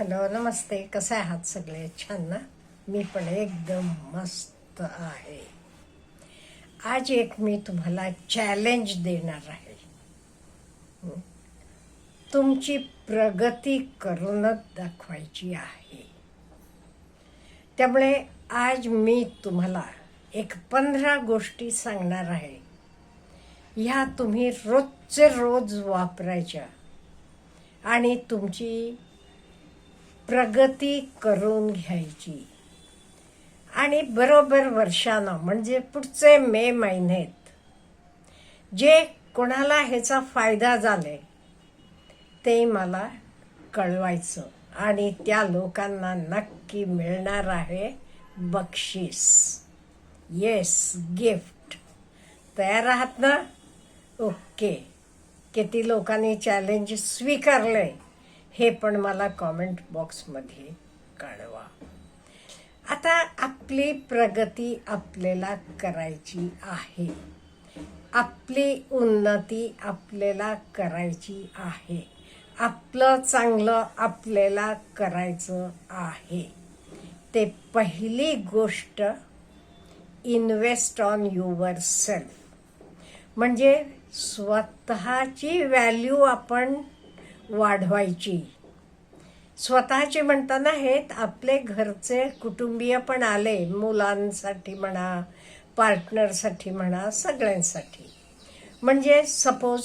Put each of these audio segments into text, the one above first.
Hello नमस्ते. कसे आहात सगळे? छान ना? मी पण एकदम मस्त आहे. आज एक मी तुम्हाला चॅलेंज देणार आहे. तुमची प्रगती करूनच दाखवायची आहे. त्यामुळे आज मी तुम्हाला एक पंधरा गोष्टी सांगणार आहे. ह्या तुम्ही रोजचे रोज वापरायच्या. आणि तुमची प्रगती करून घ्यायची. आणि बरोबर वर्षानं म्हणजे पुढचे मे महिन्यात जे कोणाला ह्याचा फायदा झाले ते मला कळवायचं. आणि त्या लोकांना नक्की मिळणार आहे बक्षीस. येस गिफ्ट तयार आहात ना? ओके किती लोकांनी चॅलेंज स्वीकारले हे पण मला कॉमेंट बॉक्समध्ये कळवा. आता आपली प्रगती आपल्याला करायची आहे. आपली उन्नती आपल्याला करायची आहे. आपलं चांगलं आपल्याला करायचं आहे. ते पहिली गोष्ट इन्व्हेस्ट ऑन युअर सेल्फ म्हणजे स्वतःची व्हॅल्यू आपण वाढवायची. स्वतःची म्हणताना हे आपले घरचे कुटुंबीय पण आले मुलांसाठी म्हणा पार्टनरसाठी म्हणा सगळ्यांसाठी. म्हणजे सपोज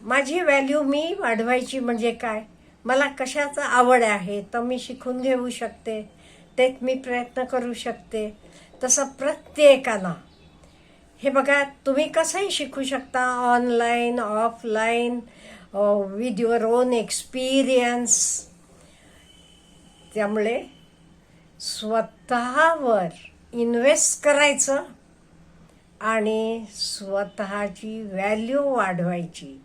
माझी व्हॅल्यू मी वाढवायची म्हणजे काय? मला कशाचं आवड आहे तर मी शिकून घेऊ शकते ते मी प्रयत्न करू शकते. तसं प्रत्येकानं. हे बघा तुम्ही कसंही शिकू शकता online offline with your own experience त्यामुळे स्वतःवर इन्व्हेस्ट करायचं आणि स्वतःची व्हॅल्यू वाढवायची.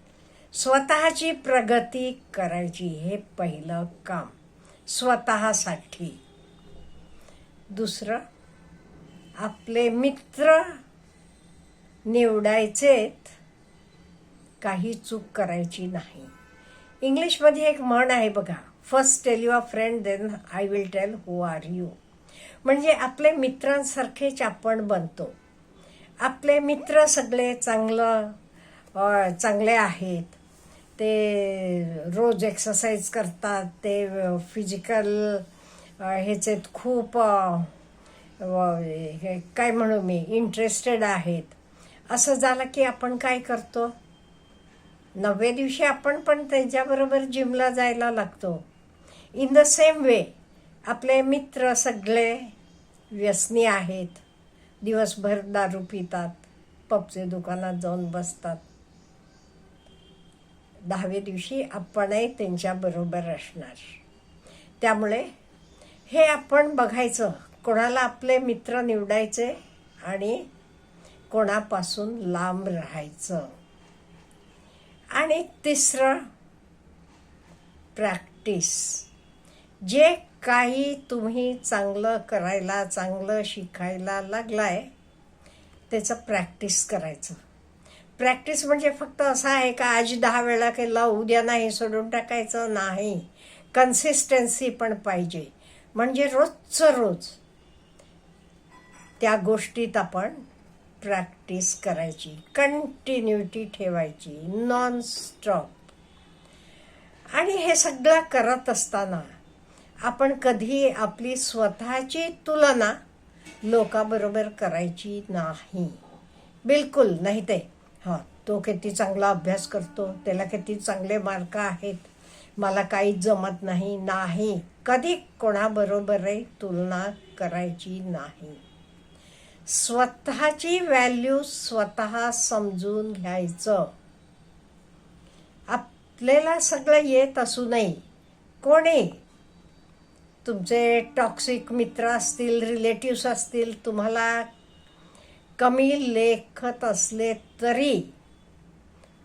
स्वतःची प्रगती करायची हे पहिलं काम. स्वतःसाठी. दुसरं आपले मित्र निवडायचेत. काही चूक करायची नाही. इंग्लिशमध्ये एक म्हण आहे बघा first tell your friend then I will tell who are you म्हणजे आपले मित्रांसारखेच आपण बनतो. आपले मित्र सगळे चांगलं चांगले आहेत. ते रोज एक्सरसाइज करतात ते फिजिकल ह्याचे खूप हे काय म्हणू मी इंटरेस्टेड आहेत. असं झालं की आपण काय करतो? नवव्या दिवशी आपण पण त्यांच्याबरोबर जिमला जायला लागतो. इन द सेम वे आपले मित्र सगळे व्यसनी आहेत. दिवसभर दारू पितात पबचे दुकानात जाऊन बसतात. दहाव्या दिवशी आपणही त्यांच्याबरोबर असणार. त्यामुळे हे आपण बघायचं कोणाला आपले मित्र निवडायचे आणि कोणापासून लांब राहायचं. आणि तिसरं प्रॅक्टिस जे काही तुम्ही चांगलं करायला चांगलं शिकायला लागलाय त्याचं प्रॅक्टिस करायचं. प्रॅक्टिस म्हणजे फक्त असं आहे का आज दहा वेळा केला उद्या नाही सोडून टाकायचं? नाही. कन्सिस्टन्सी पण पाहिजे. म्हणजे रोजचं रोज त्या गोष्टीत आपण प्रॅक्टिस करायची. कंटिन्युटी ठेवायची. नॉन स्टॉप आणि हे सगळं करत असताना आपण कधी आपली स्वतःची तुलना लोकाबरोबर करायची नाही. बिलकुल नाही ते. हां तो किती चांगला अभ्यास करतो त्याला किती चांगले मार्क आहेत मला काहीच जमत नाही नाही. कधी कोणाबरोबरही तुलना करायची नाही. स्वतःची व्हॅल्यू स्वतः समजून घ्यायचं. आपल्याला सगळं येत असू नये. कोणी? तुमचे टॉक्सिक मित्र असतील रिलेटिव्स असतील तुम्हाला कमी लेखत असले तरी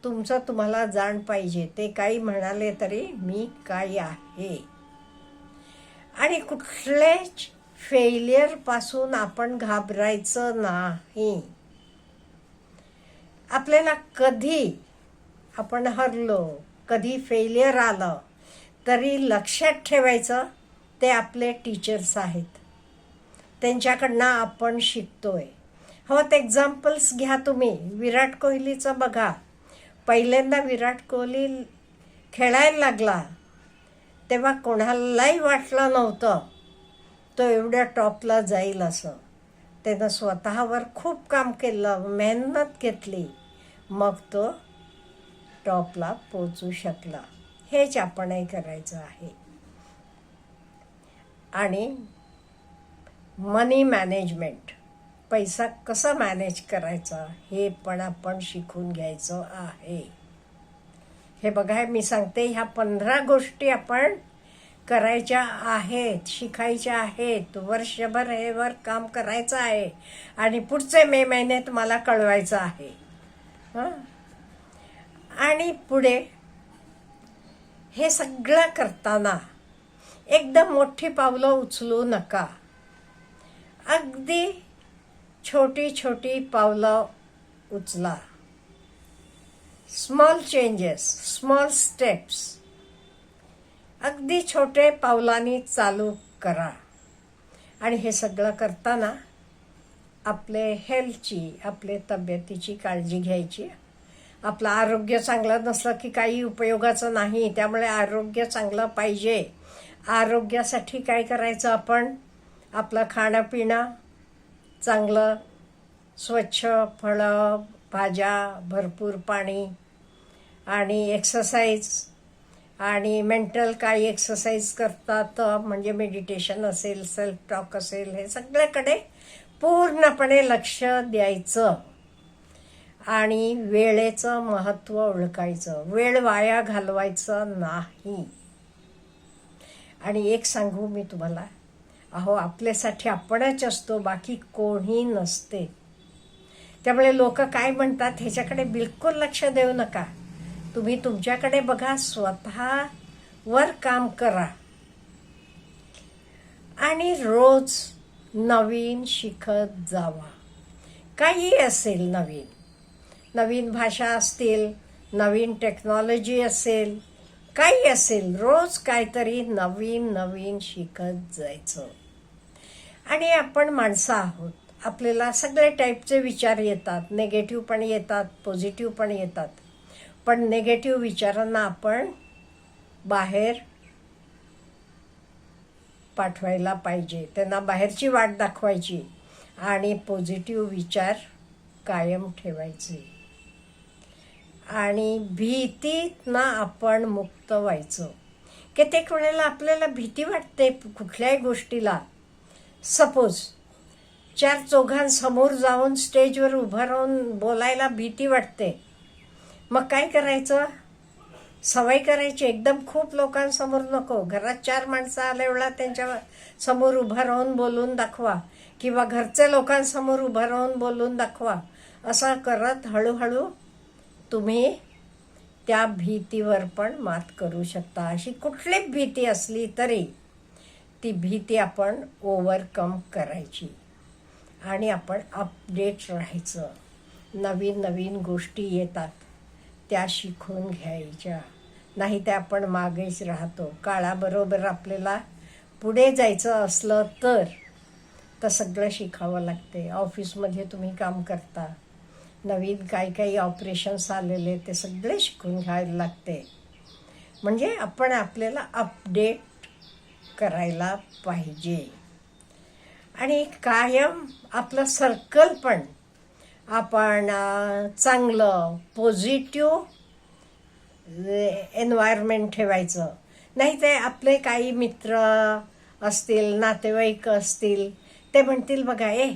तुमचं तुम्हाला जाण पाहिजे. ते काही म्हणाले तरी मी काय आहे. आणि कुठलेच फेलियरपासून आपण घाबरायचं नाही. आपल्याला कधी आपण हरलो कधी फेलियर आलं तरी लक्षात ठेवायचं ते आपले टीचर्स आहेत. त्यांच्याकडनं आपण शिकतोय. हो, हवं एक्झाम्पल्स घ्या तुम्ही. विराट कोहलीचं बघा. पहिल्यांदा विराट कोहली खेळायला लागला तेव्हा कोणालाही वाटलं नव्हतं. तो एवढ्या टॉपला जाईल असं. त्यानं स्वतःवर खूप काम केलं मेहनत घेतली. मग तो टॉपला पोचू शकला. हेच आपणही करायचं आहे. आणि मनी मॅनेजमेंट पैसा कसा मॅनेज करायचा हे पण आपण शिकून घ्यायचं आहे. हे बघा मी सांगते ह्या पंधरा गोष्टी आपण करायच्या आहेत शिकायच्या आहेत वर्षभर हे वर काम करायचं आहे आणि पुढचे मे महिन्यात मला कळवायचं आहे. हां? आणि पुढे हे सगळं करताना एकदम मोठी पावलं उचलू नका. अगदी छोटी छोटी पावलं उचला. स्मॉल चेंजेस स्मॉल स्टेप्स अगदी छोटे पावलांनी चालू करा. आणि हे सगळं करताना आपले हेल्थची आपले तब्येतीची काळजी घ्यायची. आपलं आरोग्य चांगलं नसलं की काही उपयोगाचं नाही त्यामुळे आरोग्य चांगलं पाहिजे. आरोग्यासाठी काय करायचं आपण? आपलं खाणं पिणं चांगलं स्वच्छ फळं भाज्या भरपूर पाणी आणि एक्सरसाइज आणि मेंटल काही एक्सरसाइज करतात म्हणजे मेडिटेशन असेल सेल्फ टॉक असेल हे सगळ्याकडे पूर्णपणे लक्ष द्यायचं. आणि वेळेचं महत्त्व ओळखायचं. वेळ वाया घालवायचं नाही. आणि एक सांगू मी तुम्हाला. अहो आपल्यासाठी आपणच असतो बाकी कोणी नसते. त्यामुळे लोक काय म्हणतात ह्याच्याकडे बिलकुल लक्ष देऊ नका. तुम्ही तुमच्याकडे बघा स्वतःवर काम करा. आणि रोज नवीन शिकत जावा. काही असेल नवीन. नवीन भाषा असतील नवीन टेक्नॉलॉजी असेल काही असेल रोज काहीतरी नवीन नवीन शिकत जायचं. आणि आपण माणसं आहोत. आपल्याला सगळे टाईपचे विचार येतात. नेगेटिव्ह पण येतात पॉझिटिव्ह पण येतात. पण नेगेटिव्ह विचारांना आपण बाहेर पाठवायला पाहिजे. त्यांना बाहेरची वाट दाखवायची आणि पॉझिटिव्ह विचार कायम ठेवायचे. आणि भीतीतनं आपण मुक्त व्हायचं. कित्येक वेळेला आपल्याला भीती वाटते कुठल्याही गोष्टीला. सपोज चार चौघांसमोर जाऊन स्टेजवर उभं राहून बोलायला भीती वाटते. मग काय करायचं? सवय करायची. एकदम खूप लोकांसमोर नको. घरात चार माणसं आल्या त्यांच्यासमोर उभं राहून बोलून दाखवा. किंवा घरच्या लोकांसमोर उभं राहून बोलून दाखवा. असं करत हळूहळू तुम्ही त्या भीतीवर पण मात करू शकता. अशी कुठली भीती असली तरी ती भीती आपण ओव्हरकम करायची. आणि आपण अपडेट राहायचं. नवीन नवीन गोष्टी येतात. त्या शिकून घ्यायच्या. नाही त्या आपण मागेच राहतो. काळाबरोबर आपल्याला पुढे जायचं असलं तर तर सगळं शिकावं लागते. ऑफिसमध्ये तुम्ही काम करता. नवीन काही काही ऑपरेशन्स आलेले ते सगळे शिकून घ्यायला लागते. म्हणजे आपण आपल्याला अपडेट करायला पाहिजे. आणि कायम आपलं सर्कल पण आपण चांगलं पॉझिटिव्ह एन्व्हायरमेंट ठेवायचं. नाही ते आपले काही मित्र असतील नातेवाईक असतील ते म्हणतील बघा ए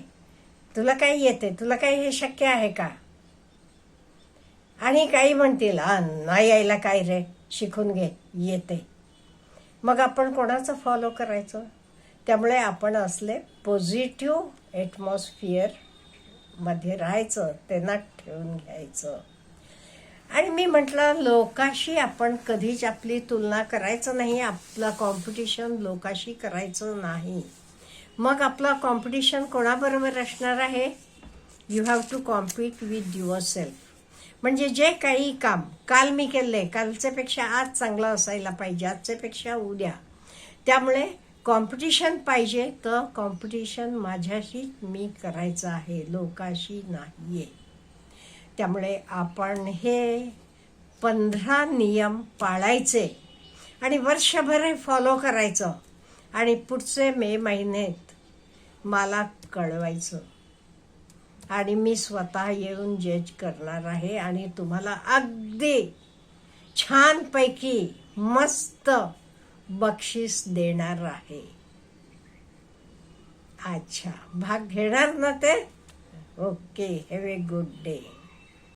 तुला काही येते तुला काही हे शक्य आहे का? आणि काही म्हणतील हा नाही यायला काय रे शिकून घे येते. मग आपण कोणाचं फॉलो करायचं? त्यामुळे आपण असले पॉझिटिव्ह मध्ये राहायचं त्यांना ठेवून घ्यायचं. आणि मी म्हटलं लोकाशी आपण कधीच आपली तुलना करायचं नाही. आपलं कॉम्पिटिशन लोकाशी करायचं नाही. मग आपलं कॉम्पिटिशन कोणाबरोबर असणार आहे? You have to compete with yourself म्हणजे जे काही काम काल मी केले कालच्यापेक्षा आज चांगलं असायला पाहिजे आजच्यापेक्षा उद्या. त्यामुळे कॉम्पिटिशन पाहिजे तर कॉम्पिटिशन माझ्याशी मी करायचं आहे लोकाशी नाही आहे त्यामुळे आपण हे पंधरा नियम पाळायचे आणि वर्षभर हे फॉलो करायचं. आणि पुढचे मे महिन्यात मला कळवायचं. आणि मी स्वतः येऊन जज करणार आहे आणि तुम्हाला अगदी छानपैकी मस्त बक्षीस देणार आहे. अच्छा भाग घेणार ना ते? Okay have a good day